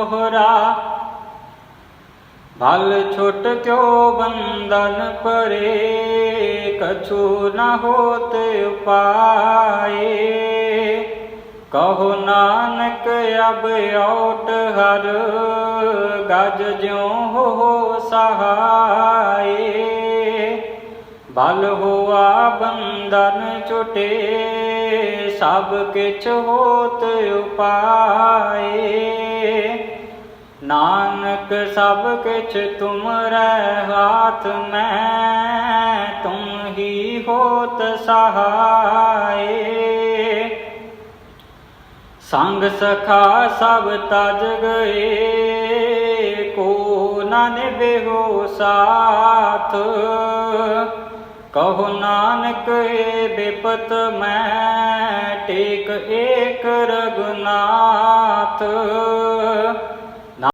ਤੋਹਰਾ। ਭਲ ਛੁਟ ਕਿਉ ਬੰਧਨ ਪਰੇ? ਕਛੂ ਨ ਹੋਤ ਉਪਾਏ। ਕਹੋ ਨਾਨਕ, ਅਬ ਔਟ ਹਰ। ਗਜ ਜਿਉ ਹੋ ਸਹਾਏ। ਭਲ ਹੋਆ ਬੰਧਨ ਛੁਟੇ। ਸਭ ਕਿਛ ਹੋਤ ਉਪਾਏ। ਨਾਨਕ ਸਭ ਕਿਛ ਤੁਮਰੈ ਹਾਥ ਮੈਂ, ਤੁਮ ਹੀ ਹੋਤ ਸਹਾਏ। ਸੰਗ ਸਖਾ ਸਭ ਤਜ ਗਏ, ਕੋ ਨਾ ਨਿਭਿਓ ਸਾਥ। ਕਹੋ ਨਾਨਕ, ਏ ਬਿਪਤ ਮੈਂ, ਟੇਕ ਏਕ ਰਗਨਾਥ।